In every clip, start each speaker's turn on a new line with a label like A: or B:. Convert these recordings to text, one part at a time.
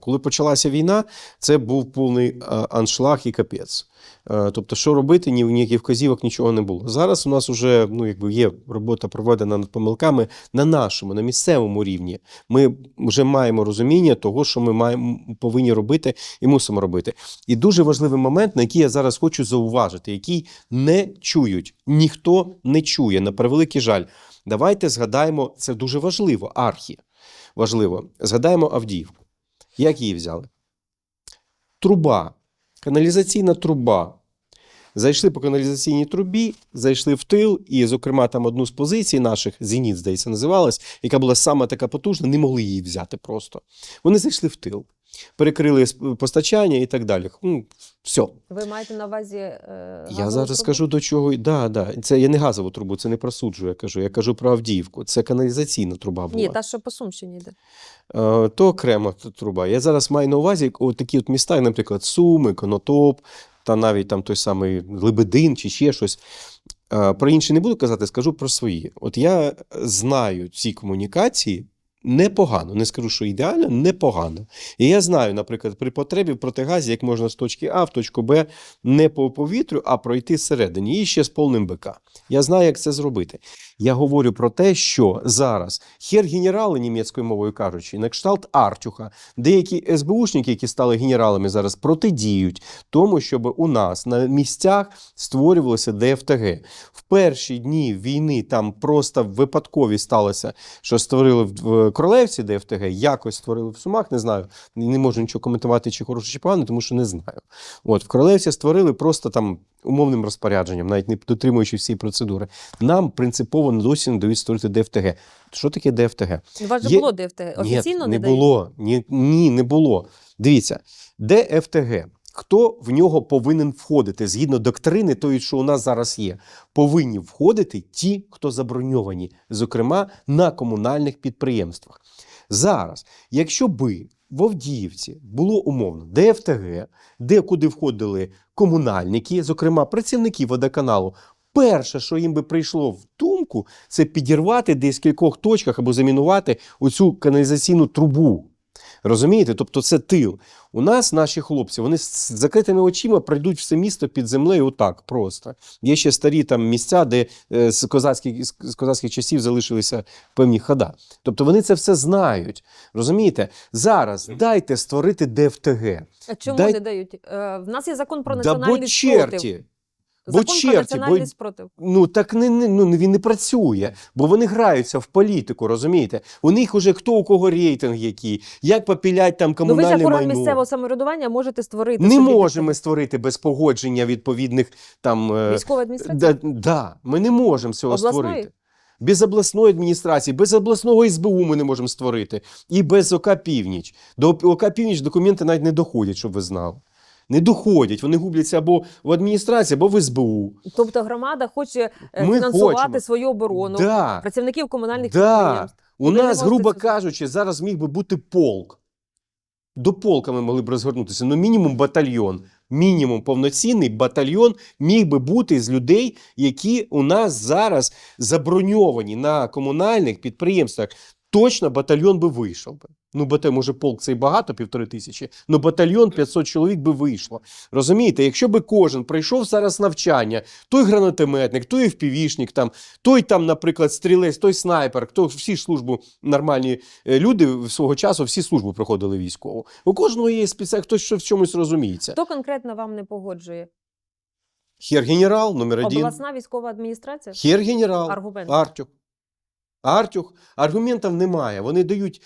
A: Коли почалася війна, це був повний е, аншлаг і капець. Е, Тобто, що робити, ні ніяких вказівок, нічого не було. Зараз у нас вже ну, якби є робота проведена над помилками на нашому, на місцевому рівні. Ми вже маємо розуміння того, що ми маємо повинні робити і мусимо робити. І дуже важливий момент, на який я зараз хочу зауважити, який не чують. Ніхто не чує, на превеликий жаль. Давайте згадаємо, це дуже важливо, архі. Важливо. Згадаємо Авдіївку. Як її взяли? Труба, каналізаційна труба. Зайшли по каналізаційній трубі, зайшли в тил, і, зокрема, там одну з позицій наших, Зеніт, здається, називалась, яка була саме така потужна, не могли її взяти просто. Вони зайшли в тил, перекрили постачання і так далі. Ну, все.
B: Ви маєте на увазі. Е,
A: Я зараз
B: трубу?
A: скажу до чого. Да, да. Це я не газову трубу, це не про суджу, я кажу. Я кажу про Авдіївку. Це каналізаційна труба була.
B: Ні, та що по Сумщині йде.
A: Е, то окрема труба. Я зараз маю на увазі от такі от міста, наприклад, Суми, Конотоп, та навіть там той самий Лебедин чи ще щось. Е, Про інші не буду казати, скажу про свої. От я знаю ці комунікації непогано. Не скажу, що ідеально, непогано. І я знаю, наприклад, при потребі в протигазі, як можна з точки А в точку Б не по повітрю, а пройти всередині і ще з повним БК. Я знаю, як це зробити. Я говорю про те, що зараз хер-генерали німецькою мовою кажучи, на кшталт Артюха, деякі СБУшники, які стали генералами зараз, протидіють тому, щоб у нас на місцях створювалося ДФТГ. В перші дні війни там просто випадкові сталося, що створили в Королевці ДФТГ, якось створили в Сумах, не знаю. Не можу нічого коментувати, чи хороше, чи погано, тому що не знаю. От в Королевці створили просто там умовним розпорядженням, навіть не дотримуючи всі процедури. Нам принципово досі не дають створити ДФТГ. Що таке ДФТГ?
B: У вас же
A: Є-
B: було ДФТ. Офіційно
A: Ні, не
B: дають?
A: було. Ні, ні, не було. Дивіться, ДФТГ. Хто в нього повинен входити згідно доктрини, тої, що у нас зараз є, повинні входити ті, хто заброньовані, зокрема на комунальних підприємствах. Зараз, якщо би в Авдіївці було умовно ДФТГ, де куди входили комунальники, зокрема працівники водоканалу, перше, що їм би прийшло в думку, це підірвати десь в кількох точках або замінувати оцю каналізаційну трубу. Розумієте? Тобто це тил. У нас наші хлопці, вони з закритими очима пройдуть все місто під землею отак просто. Є ще старі там місця, де е, з, козацьких, з козацьких часів залишилися певні хода. Тобто вони це все знають. Розумієте? Зараз дайте створити ДФТГ.
B: А чому
A: Дай-
B: не дають? Е, в нас є закон про
A: Да
B: національний
A: бо
B: спротив.
A: черті. Бо
B: Закон
A: черті,
B: про національний
A: бо-
B: спротив.
A: Ну так не, не ну він не працює, бо вони граються в політику, розумієте? У них уже хто у кого рейтинг який, як попілять там
B: Ну ви ж як орган місцевого самоврядування можете створити
A: Не
B: собі
A: можемо створити без погодження відповідних там. е,
B: військової адміністрації.
A: Да, да, ми не можемо цього
B: Обласної?
A: створити. Без обласної адміністрації, без обласного СБУ ми не можемо створити. І без ОК Північ. До ОК Північ документи навіть не доходять, щоб ви знали. Не доходять, вони губляться або в адміністрації, або в СБУ.
B: Тобто громада хоче е,
A: Ми
B: фінансувати
A: хочемо.
B: свою оборону
A: Да.
B: працівників комунальних
A: Да.
B: підприємств.
A: У
B: Ви не
A: нас,
B: можете
A: грубо
B: це-
A: кажучи, зараз міг би бути полк. До полка ми могли б розгорнутися. Ну, мінімум батальйон. Мінімум повноцінний батальйон міг би бути з людей, які у нас зараз заброньовані на комунальних підприємствах. Точно батальйон би вийшов би. Ну, бате, може, полк це і багато, півтори тисячі, ну батальйон 500 чоловік би вийшло. Розумієте, якщо би кожен прийшов зараз навчання, той гранатометник, той впівішник, там, той там, наприклад, стрілець, той снайпер, хто всі ж службу нормальні е, люди свого часу всі службу проходили військову. У кожного є спеціаль, хтось що в чомусь розуміється.
B: Хто конкретно вам не погоджує?
A: Хер-генерал номер один.
B: Обласна військова адміністрація?
A: Хер-генерал.
B: Аргумент.
A: Артюх. Артюх. Аргументів немає. Вони дають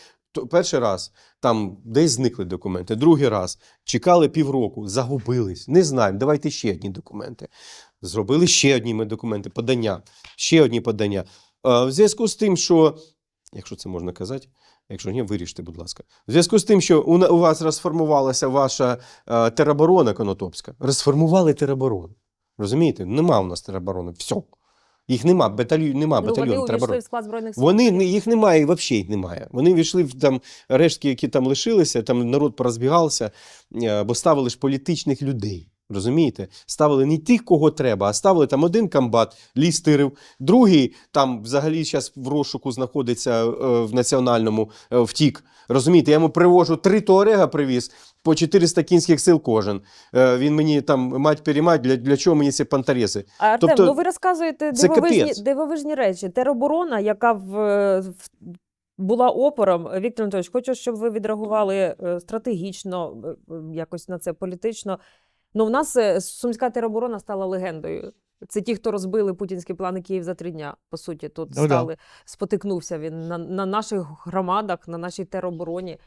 A: перший раз там десь зникли документи, другий раз чекали півроку, загубились. Не знаємо. Давайте ще одні документи. Зробили ще одні документи, подання, ще одні подання. Е, В зв'язку з тим, що, якщо це можна казати, якщо ні, виріште, будь ласка. В зв'язку з тим, що у, вас розформувалася ваша е, тероборона Конотопська, розформували тероборону. Розумієте? Нема у нас тероборони. Все. Їх нема, батальйон, нема
B: Ну, вони
A: батальйону
B: увійшли
A: тероборони.
B: в склад збройних сил.
A: Вони не- їх немає, і взагалі їх немає. Вони війшли в там рештки, які там лишилися, там народ порозбігався, е, бо ставили ж політичних людей. Розумієте? Ставили не тих, кого треба, а ставили там один комбат, ліс тирив, другий там взагалі зараз в розшуку знаходиться е, в національному е, втік. Розумієте, я йому привожу три туарега привіз по 400 кінських сил кожен. Е, він мені там мать перемать, для, для чого мені ці пантарези?
B: А Артем,
A: Тобто,
B: ну ви розказуєте дивовижні, дивовижні речі. Тероборона, яка в, в була опором. Віктор Анатолійович, хочу, щоб ви відреагували е, стратегічно, е, е, якось на це політично. Ну, в нас е, сумська тероборона стала легендою. Це ті, хто розбили путінські плани Київ за три дня. По суті, тут
C: Ну да.
B: стали спотикнувся він на, на наших громадах, на нашій теробороні.